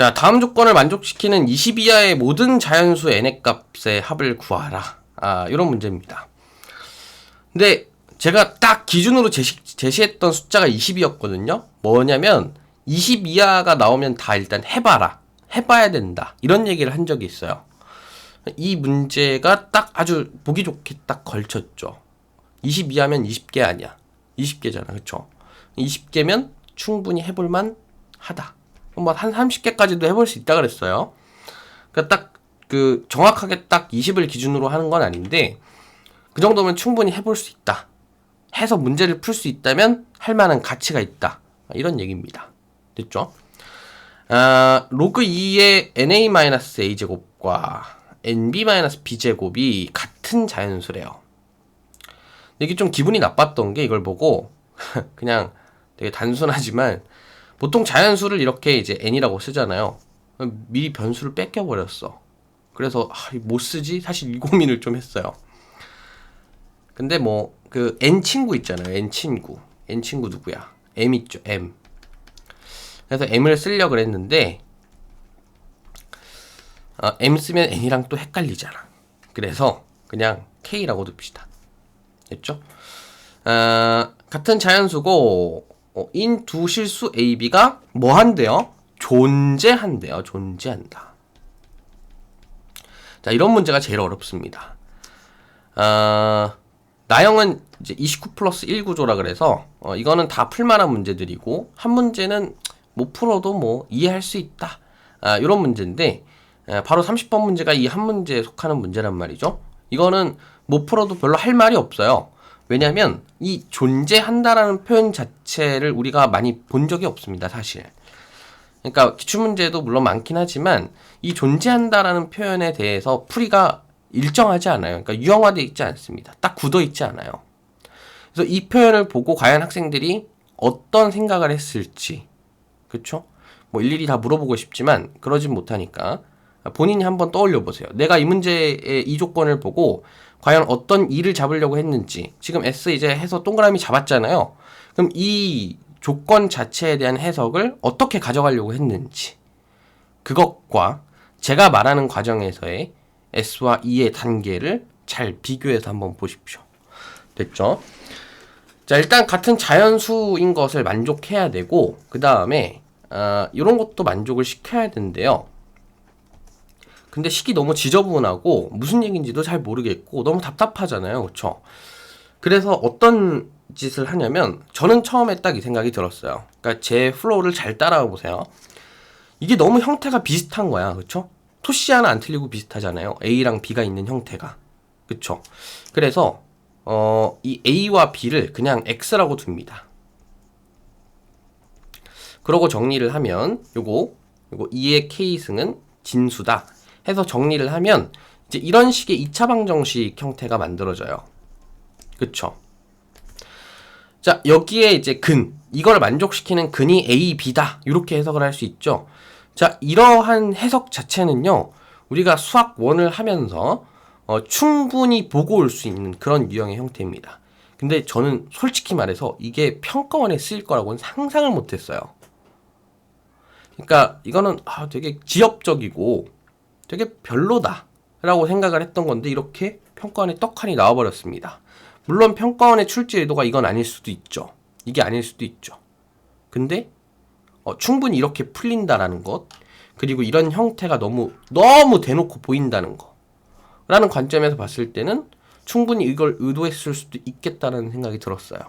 자, 다음 조건을 만족시키는 20 이하의 모든 자연수 n의 값의 합을 구하라. 아, 이런 문제입니다. 근데 제가 딱 기준으로 제시, 제시했던 숫자가 20이었거든요. 뭐냐면 20 이하가 나오면 다 일단 해봐라. 해봐야 된다. 이런 얘기를 한 적이 있어요. 이 문제가 딱 아주 보기 좋게 딱 걸쳤죠. 20 이하면 20개 아니야. 20개잖아. 그쵸? 20개면 충분히 해볼만 하다. 뭐한 30개까지도 해볼 수 있다 그랬어요. 그러니까 딱 그 정확하게 딱 20을 기준으로 하는 건 아닌데 그 정도면 충분히 해볼 수 있다. 해서 문제를 풀 수 있다면 할 만한 가치가 있다. 이런 얘기입니다. 됐죠? 아, 로그 2의 na-a 제곱과 nb-b 제곱이 같은 자연수래요. 이게 좀 기분이 나빴던 게 이걸 보고 그냥 되게 단순하지만 보통 자연수를 이렇게 이제 n이라고 쓰잖아요. 미리 변수를 뺏겨버렸어. 그래서 아, 못 쓰지? 사실 이 고민을 좀 했어요. 근데 뭐 그 n 친구 있잖아요. n 친구. n 친구 누구야? m 있죠. m. 그래서 m을 쓰려고 그랬는데 어, m 쓰면 n이랑 또 헷갈리잖아. 그래서 그냥 k라고 둡시다. 됐죠? 어, 같은 자연수고 어, 인두 실수 a, b가 뭐 한대요? 존재한대요. 존재한다. 자, 이런 문제가 제일 어렵습니다. 어, 나형은 이제 29 플러스 1 구조라 그래서 어, 이거는 다 풀만한 문제들이고 한 문제는 못 풀어도 뭐 이해할 수 있다. 아, 이런 문제인데 에, 바로 30번 문제가 이 한 문제에 속하는 문제란 말이죠. 이거는 못 풀어도 별로 할 말이 없어요. 왜냐하면 이 존재한다라는 표현 자체를 우리가 많이 본 적이 없습니다, 사실. 그러니까 기출문제도 물론 많긴 하지만 이 존재한다라는 표현에 대해서 풀이가 일정하지 않아요. 그러니까 유형화되어 있지 않습니다. 딱 굳어 있지 않아요. 그래서 이 표현을 보고 과연 학생들이 어떤 생각을 했을지, 그렇죠? 뭐 일일이 다 물어보고 싶지만 그러진 못하니까 본인이 한번 떠올려 보세요. 내가 이 문제의 이 조건을 보고 과연 어떤 일을 잡으려고 했는지 지금 S 이제 해서 동그라미 잡았잖아요. 그럼 이 조건 자체에 대한 해석을 어떻게 가져가려고 했는지 그것과 제가 말하는 과정에서의 S와 E의 단계를 잘 비교해서 한번 보십시오. 됐죠? 자, 일단 같은 자연수인 것을 만족해야 되고, 그 다음에, 어, 이런 것도 만족을 시켜야 되는데요. 근데 식이 너무 지저분하고, 무슨 얘기인지도 잘 모르겠고, 너무 답답하잖아요. 그쵸? 그래서 어떤 짓을 하냐면, 저는 처음에 딱 이 생각이 들었어요. 그러니까 제 플로우를 잘 따라와 보세요. 이게 너무 형태가 비슷한 거야. 그쵸? 토시 하나 안 틀리고 비슷하잖아요. A랑 B가 있는 형태가. 그쵸? 그래서, 어, 이 A와 B를 그냥 X라고 둡니다. 그러고 정리를 하면, 요거, 2의 K승은 진수다. 해서 정리를 하면, 이제 이런 식의 2차 방정식 형태가 만들어져요. 그쵸? 자, 여기에 이제 근, 이걸 만족시키는 근이 A, B다. 이렇게 해석을 할 수 있죠. 자, 이러한 해석 자체는요, 우리가 수학 원을 하면서 어, 충분히 보고 올 수 있는 그런 유형의 형태입니다. 근데 저는 솔직히 말해서 이게 평가원에 쓰일 거라고는 상상을 못 했어요. 그러니까 이거는 아, 되게 지엽적이고 되게 별로다. 라고 생각을 했던 건데 이렇게 평가원에 떡하니 나와버렸습니다. 물론 평가원의 출제 의도가 이건 아닐 수도 있죠. 이게 아닐 수도 있죠. 근데 어, 충분히 이렇게 풀린다라는 것 그리고 이런 형태가 너무 너무 대놓고 보인다는 거 라는 관점에서 봤을 때는 충분히 이걸 의도했을 수도 있겠다는 생각이 들었어요.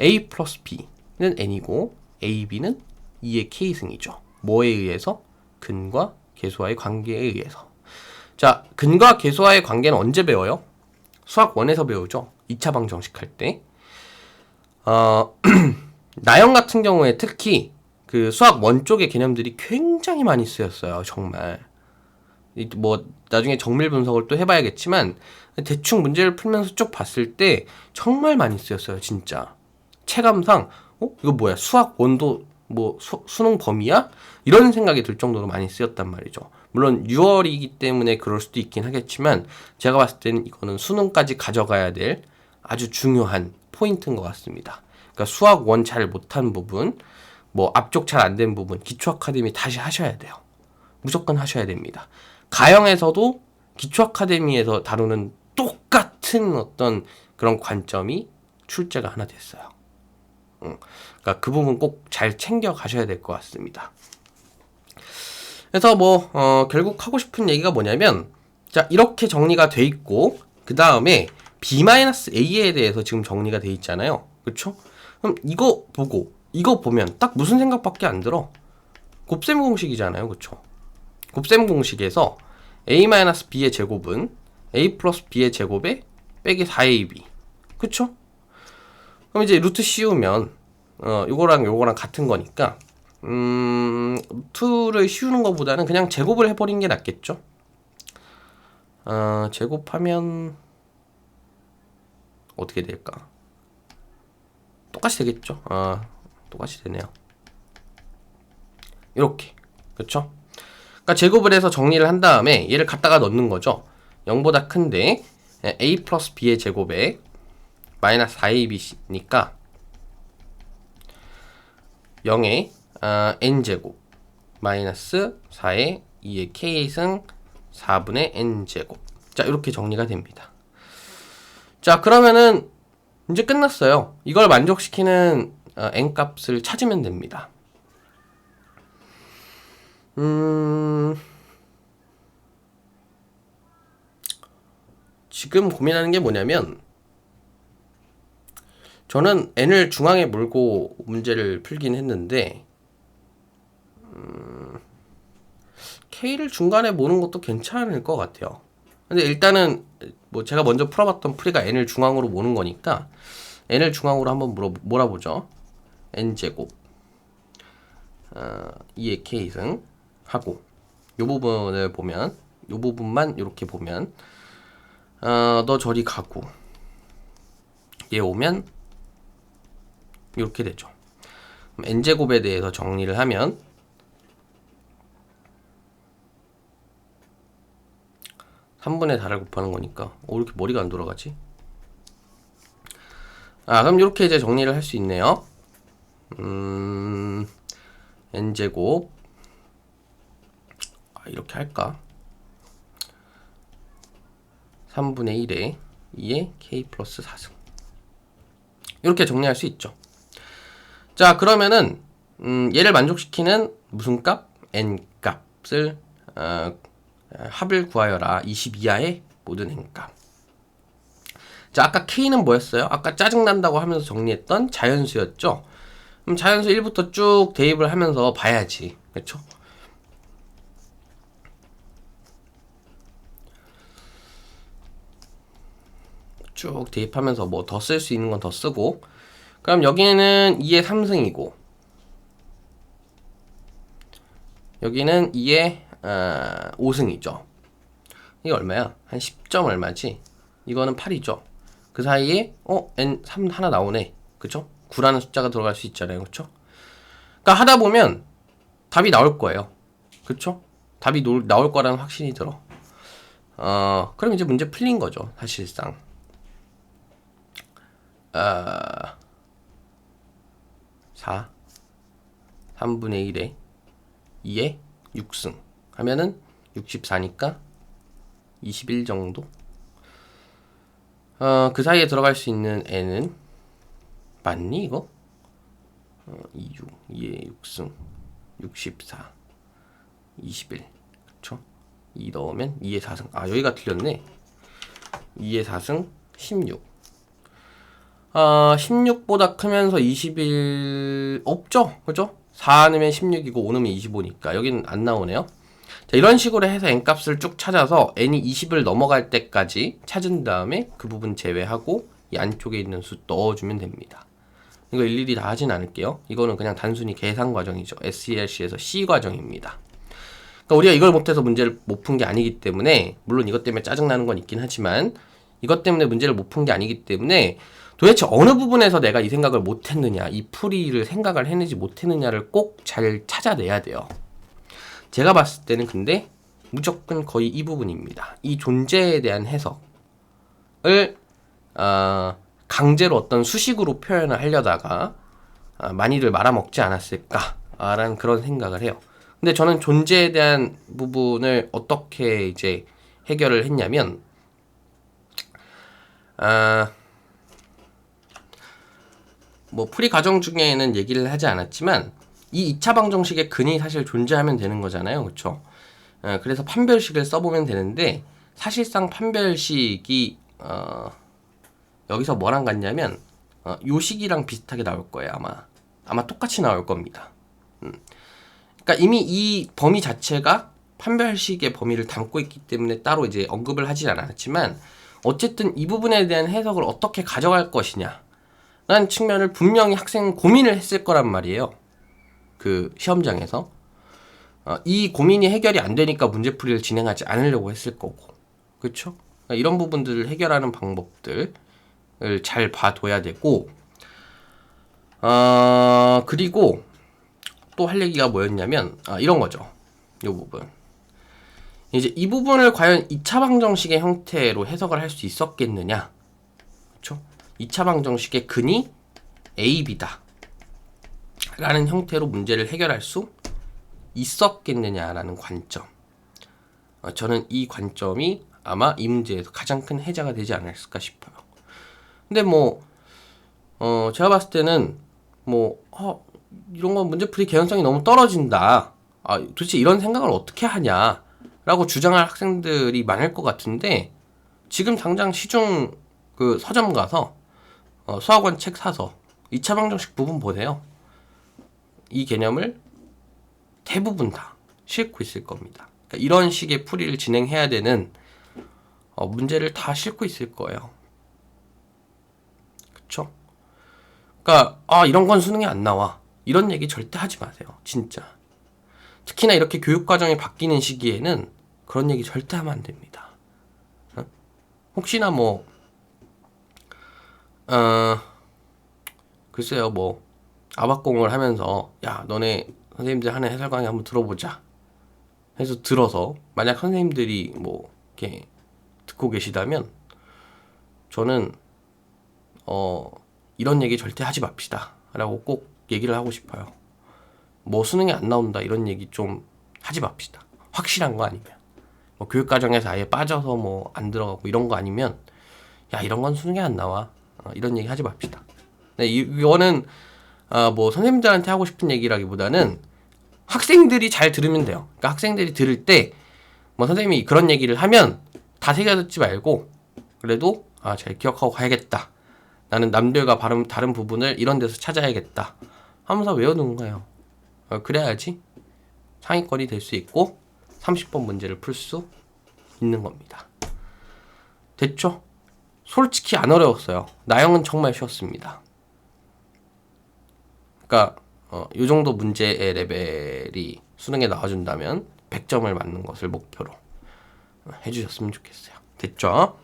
A 플러스 B는 N이고 A, B는 2의 K승이죠. 뭐에 의해서? 근과 계수와의 관계에 의해서. 자, 근과 계수와의 관계는 언제 배워요? 수학 원에서 배우죠. 2차 방정식 할 때. 어, 나형 같은 경우에 특히 그 수학 원 쪽의 개념들이 굉장히 많이 쓰였어요. 정말. 뭐 나중에 정밀 분석을 또 해봐야겠지만 대충 문제를 풀면서 쭉 봤을 때 정말 많이 쓰였어요. 진짜. 체감상 어 이거 뭐야 수학 원도 뭐 수, 수능 범위야? 이런 생각이 들 정도로 많이 쓰였단 말이죠. 물론 6월이기 때문에 그럴 수도 있긴 하겠지만 제가 봤을 때는 이거는 수능까지 가져가야 될 아주 중요한 포인트인 것 같습니다. 그러니까 수학 원 잘 못한 부분, 뭐 앞쪽 잘 안 된 부분 기초 아카데미 다시 하셔야 돼요. 무조건 하셔야 됩니다. 가형에서도 기초 아카데미에서 다루는 똑같은 어떤 그런 관점이 출제가 하나 됐어요. 응. 그러니까 그 부분 꼭 잘 챙겨 가셔야 될 것 같습니다. 그래서 뭐 어, 결국 하고 싶은 얘기가 뭐냐면 자 이렇게 정리가 돼 있고 그 다음에 B-A에 대해서 지금 정리가 돼 있잖아요. 그렇죠? 그럼 이거 보고 이거 보면 딱 무슨 생각밖에 안 들어. 곱셈 공식이잖아요. 그렇죠? 곱셈 공식에서 A-B의 제곱은 A 플러스 B의 제곱에 빼기 4AB. 그쵸? 그럼 이제 루트 씌우면, 어, 요거랑 요거랑 같은 거니까, 음, 루트를 씌우는 것보다는 그냥 제곱을 해버린 게 낫겠죠? 어, 제곱하면, 어떻게 될까? 똑같이 되겠죠? 아, 똑같이 되네요. 이렇게. 그쵸? 그러니까 제곱을 해서 정리를 한 다음에 얘를 갖다가 넣는 거죠. 0보다 큰데 a 플러스 b의 제곱에 마이너스 4ab니까 0의 어, n제곱 마이너스 4의 2의 k승 4분의 n제곱 자 이렇게 정리가 됩니다. 자 그러면은 이제 끝났어요. 이걸 만족시키는 어, n값을 찾으면 됩니다. 음... 지금 고민하는 게 뭐냐면 저는 n을 중앙에 몰고 문제를 풀긴 했는데 음, k를 중간에 모는 것도 괜찮을 것 같아요. 근데 일단은 뭐 제가 먼저 풀어봤던 풀이가 n을 중앙으로 모는 거니까 n을 중앙으로 한번 몰아, 몰아보죠. n 제곱 어, 2의 k승 하고 이 부분을 보면 이 부분만 이렇게 보면 어, 너 저리 가고 얘 오면 이렇게 되죠. n제곱에 대해서 정리를 하면 (3분의 4를) 곱하는 거니까 어, 왜 이렇게 머리가 안 돌아가지? 아 그럼 이렇게 이제 정리를 할 수 있네요 음 n제곱 아, 이렇게 할까 3분의 1에 2에 k 플러스 4승 이렇게 정리할 수 있죠. 자 그러면은 음, 얘를 만족시키는 무슨 값? n 값을 어, 합을 구하여라 22하의 모든 n 값. 자 아까 k는 뭐였어요? 아까 짜증난다고 하면서 정리했던 자연수였죠. 그럼 자연수 1부터 쭉 대입을 하면서 봐야지. 그렇죠? 쭉 대입하면서 뭐 더 쓸 수 있는 건 더 쓰고 그럼 여기는 2의 3승이고 여기는 2의 어, 5승이죠 이게 얼마야? 한 10점 얼마지? 이거는 8이죠 그 사이에 어? n 3 하나 나오네 그쵸? 9라는 숫자가 들어갈 수 있잖아요 그쵸? 그러니까 하다 보면 답이 나올 거예요 그쵸? 답이 노, 나올 거라는 확신이 들어 어, 그럼 이제 문제 풀린 거죠 사실상 아, 4 3분의 1에 2에 6승. 하면은 64니까 21 정도? 어, 그 사이에 들어갈 수 있는 n은 맞니 이거? 어, 26 2에 6승 64 21 그쵸? 2 넣으면 2에 4승. 아 여기가 틀렸네. 2에 4승 16 어, 16보다 크면서 21 없죠? 그죠? 4 넣으면 16이고 5 넣으면 25니까 여기는 안 나오네요. 자, 이런 식으로 해서 n값을 쭉 찾아서 n이 20을 넘어갈 때까지 찾은 다음에 그 부분 제외하고 이 안쪽에 있는 수 넣어주면 됩니다. 이거 일일이 다 하진 않을게요. 이거는 그냥 단순히 계산 과정이죠. SELC에서 C 과정입니다. 그러니까 우리가 이걸 못해서 문제를 못 푼 게 아니기 때문에 물론 이것 때문에 짜증나는 건 있긴 하지만 이것 때문에 문제를 못 푼 게 아니기 때문에 도대체 어느 부분에서 내가 이 생각을 못했느냐, 이 풀이를 생각을 해내지 못했느냐를 꼭 잘 찾아내야 돼요. 제가 봤을 때는 근데 무조건 거의 이 부분입니다. 이 존재에 대한 해석을 어, 강제로 어떤 수식으로 표현을 하려다가 아, 많이들 말아먹지 않았을까라는 그런 생각을 해요. 근데 저는 존재에 대한 부분을 어떻게 이제 해결을 했냐면 아, 뭐 풀이 과정 중에는 얘기를 하지 않았지만 이 2차 방정식의 근이 사실 존재하면 되는 거잖아요. 그렇죠? 어, 그래서 판별식을 써보면 되는데 사실상 판별식이 어, 여기서 뭐랑 같냐면 어, 요 식이랑 비슷하게 나올 거예요. 아마 아마 똑같이 나올 겁니다. 음. 그러니까 이미 이 범위 자체가 판별식의 범위를 담고 있기 때문에 따로 이제 언급을 하진 않았지만 어쨌든 이 부분에 대한 해석을 어떻게 가져갈 것이냐 라는 측면을 분명히 학생은 고민을 했을 거란 말이에요. 그 시험장에서. 어, 이 고민이 해결이 안 되니까 문제풀이를 진행하지 않으려고 했을 거고. 그쵸? 그러니까 이런 부분들을 해결하는 방법들을 잘 봐둬야 되고, 어, 그리고 또 할 얘기가 뭐였냐면, 아, 이런 거죠. 이 부분. 이제 이 부분을 과연 2차 방정식의 형태로 해석을 할 수 있었겠느냐. 그쵸? 2차 방정식의 근이 AB다. 라는 형태로 문제를 해결할 수 있었겠느냐라는 관점. 어, 저는 이 관점이 아마 이 문제에서 가장 큰 해자가 되지 않았을까 싶어요. 근데 뭐, 어, 제가 봤을 때는 뭐, 어, 이런 건 문제풀이 개연성이 너무 떨어진다. 아, 도대체 이런 생각을 어떻게 하냐. 라고 주장할 학생들이 많을 것 같은데, 지금 당장 시중 그 서점 가서 어, 수학원 책 사서 2차 방정식 부분 보세요. 이 개념을 대부분 다 싣고 있을 겁니다. 그러니까 이런 식의 풀이를 진행해야 되는 어, 문제를 다 싣고 있을 거예요. 그쵸? 그러니까 아 이런 건 수능에 안 나와 이런 얘기 절대 하지 마세요. 진짜. 특히나 이렇게 교육 과정이 바뀌는 시기에는 그런 얘기 절대 하면 안 됩니다. 어? 혹시나 뭐 어, 글쎄요, 뭐, 아박공을 하면서, 야, 너네 선생님들 하는 해설 강의 한번 들어보자. 해서 들어서, 만약 선생님들이 뭐, 이렇게 듣고 계시다면, 저는, 어, 이런 얘기 절대 하지 맙시다. 라고 꼭 얘기를 하고 싶어요. 뭐, 수능에 안 나온다, 이런 얘기 좀 하지 맙시다. 확실한 거 아니면. 뭐, 교육과정에서 아예 빠져서 뭐, 안 들어가고 이런 거 아니면, 야, 이런 건 수능에 안 나와. 어, 이런 얘기 하지 맙시다. 네, 이거는 어, 뭐 선생님들한테 하고 싶은 얘기라기보다는 학생들이 잘 들으면 돼요. 그러니까 학생들이 들을 때 뭐 선생님이 그런 얘기를 하면 다 새겨 듣지 말고 그래도 아, 잘 기억하고 가야겠다. 나는 남들과 다른, 다른 부분을 이런 데서 찾아야겠다. 하면서 외워두는 거예요. 어, 그래야지 상위권이 될 수 있고 30번 문제를 풀 수 있는 겁니다. 됐죠? 솔직히 안 어려웠어요. 나영은 정말 쉬웠습니다. 그러니까 어, 이 정도 문제의 레벨이 수능에 나와준다면 100점을 맞는 것을 목표로 해주셨으면 좋겠어요. 됐죠?